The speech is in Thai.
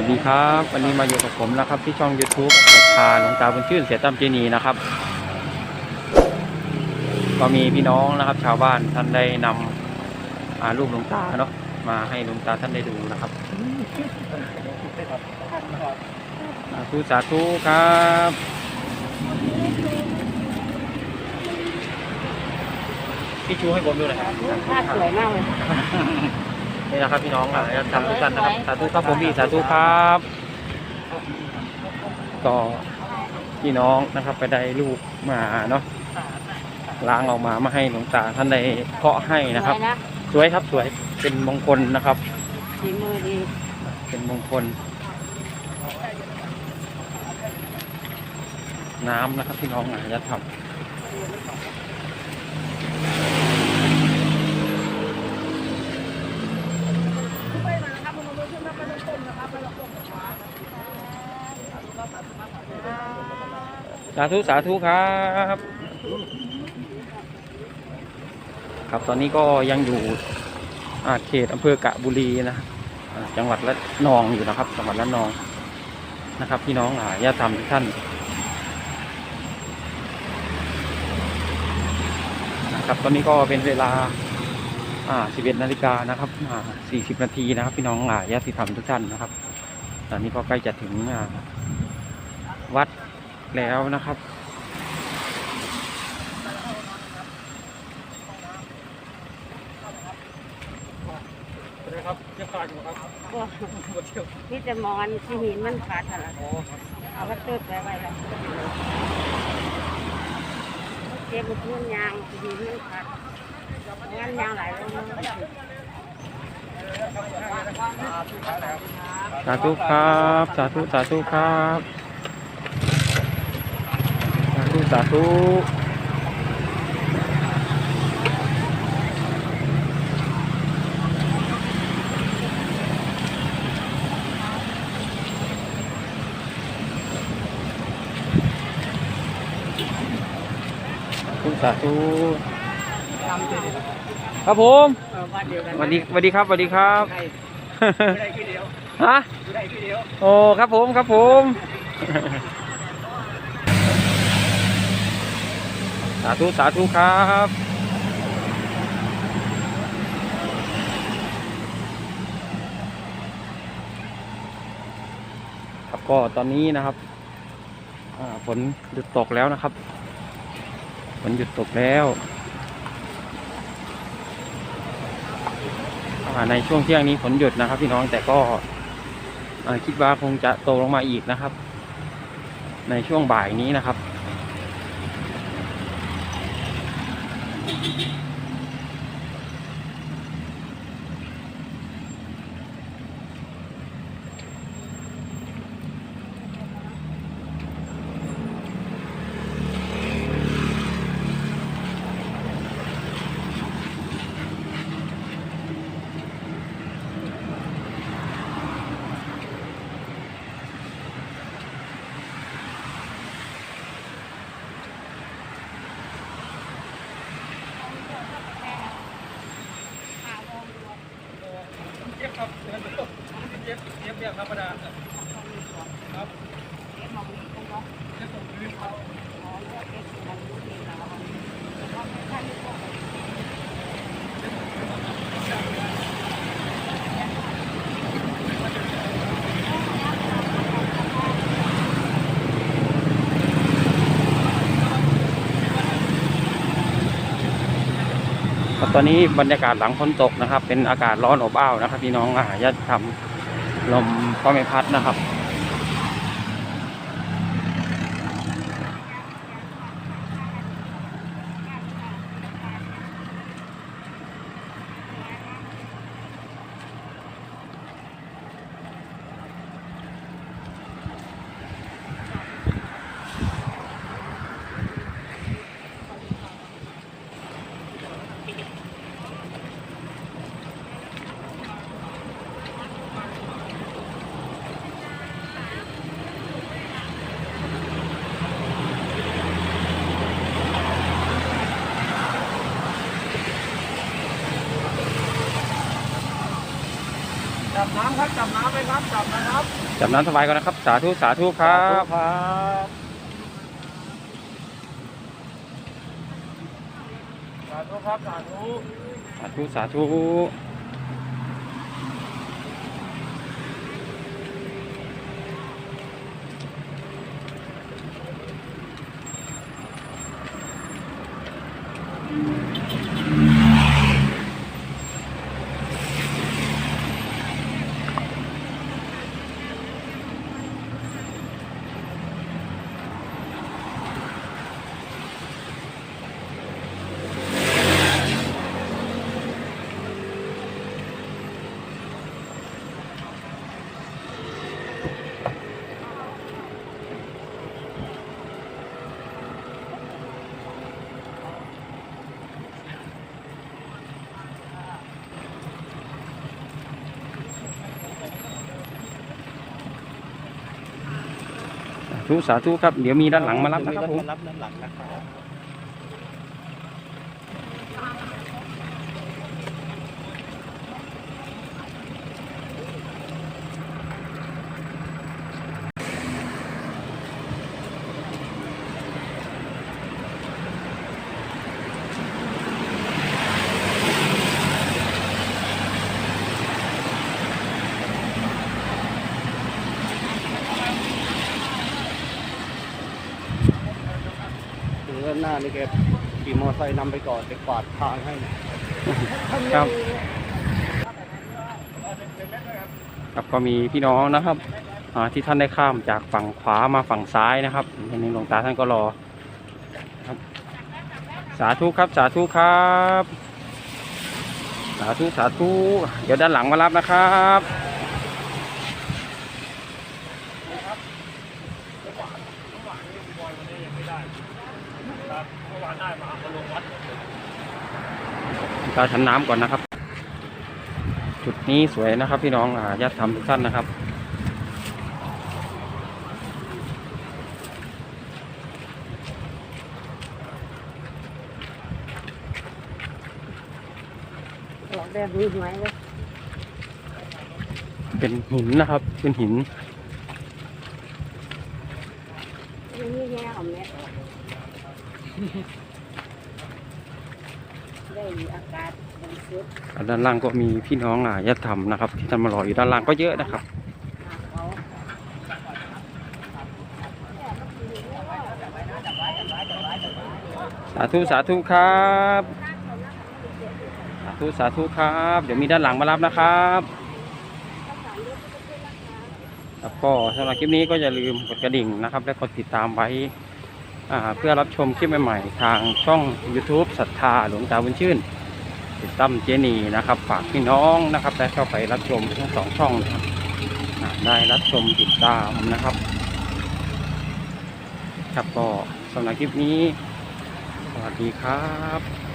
วัสดีครับ วันนี้มาอยู่กับผมนะครับ ที่ช่อง YouTube ศรัทธาหลวงตาบุญชื่นเสียตั้มเจนีนะครับ ก็มีพี่น้องนะครับ ชาวบ้านท่านได้นำอ่ารูปหลวงตาเนาะมาให้หลวงตาท่านได้ดูนะครับสาธุสาธุครับพี่ชูให้ผมดูหน่อยครับภาพสวยมากเลย นี่นะครับพี่น้องอะจะทำทุกท่านนะครับสาธุครับผมพี่สาธุครับ ก็พี่น้องนะครับไปได้ลูกมาเนาะล้างออกมามาให้หลวงตาท่านได้เคาะให้นะครับ สวยนะสวยครับสวยเป็นมงคลนะครับ ฝีมือดีเป็นมงคล น้ำนะครับพี่น้องอะจะทำ สาธุสาธุครับ ครับตอนนี้ก็ยังอยู่อาเขตอำเภอกะบุรีนะจังหวัดละนองอยู่นะครับ จังหวัดละนองนะครับ พี่น้องอ่าญาติธรรมทุกท่านนะครับตอนนี้ก็เป็นเวลาอ่า11นาฬิกานะครับอ่า40 นาทีนะครับ พี่น้องอ่าญาติธรรมทุกท่านนะครับ ตอนนี้ก็ใกล้จะถึงอ่า วัดแล้วนะครับก็นี่จะมอนที่หินมันขาดอะไรเอาวัตถุไปไว้แล้วเจ็บมันทุ่นยางที่หินมันขาดงานยางหลายลงสาธุครับ สาธุ สาธุครับสา ธุสาธุสาธุสาธุครับผมบ้านเดียวกันสวัสดีสวัสดีครับสวัสดีครับได้ขี้เดียวฮะได้ขี้เดียวโอ้ครับผมครับผม สาธุ สาธุครับครับก็ตอนนี้นะครับฝนหยุดตกแล้วนะครับฝนหยุดตกแล้ว ในช่วงเที่ยงนี้ฝนหยุดนะครับพี่น้องแต่ก็คิดว่าคงจะโตลงมาอีกนะครับ ในช่วงบ่ายนี้นะครับ Ha, ha, ha. เจ็บเจ็บธรรมดาครับเจ็บตรงนี้ครับตอนนี้บรรยากาศหลังฝนตกนะครับ เป็นอากาศร้อนอบอ้าวนะครับพี่น้องอาญาติทำ ลมก็ไม่พัดนะครับ น้ำครับจับน้ำเลยครับจับนะครับจับน้ำสบายก่อนนะครับ สาธุสาธุครับครับสาธุครับสาธุสาธุสาธุ ธุสาธุครับ เดี๋ยวมีด้านหลังมารับนะครับผม รับด้านหลังนะครับ ด้านหน้านี่แกขี่มอเตอร์ไซค์นำไปก่อนไปกวาดทางให้ครับครับก็มีพี่น้องนะครับที่ท่านได้ข้ามจากฝั่งขวามาฝั่งซ้ายนะครับในนี้หลวงตาท่านก็รอครับสาธุครับสาธุครับ สาธุสาธุเดี๋ยวด้านหลังมารับนะครับ เมื่อวานได้มามาลงวัดตาชั้นน้ำก่อนนะครับ จุดนี้สวยนะครับ พี่น้องอ่าญาติธรรมทุกท่านนะครับออกแบบนี้หวยเลยเป็นหินนะครับ เป็นหินนี่แง่ของแม่ ได้อากาศบริสุทธิ์ด้านล่างก็มีพี่น้องอ่าญาติธรรมนะครับ ที่ท่านมารออยู่ด้านล่างก็เยอะนะครับ สาธุสาธุครับ สาธุสาธุครับ เดี๋ยวมีด้านหลังมารับนะครับแล้วก็สำหรับคลิปนี้ก็อย่าลืมกดกระดิ่งนะครับ และกดติดตามไว้ เพื่อรับชมคลิปใหม่ๆ ทางช่อง YouTube ศรัทธาหลวงตาบุญชื่น ติดตั้มเจนีนะครับ ฝากพี่น้องนะครับได้เข้าไปรับชมทั้งสองช่องนะครับได้รับชมติดตามนะครับ ครับก็สำหรับคลิปนี้ สวัสดีครับ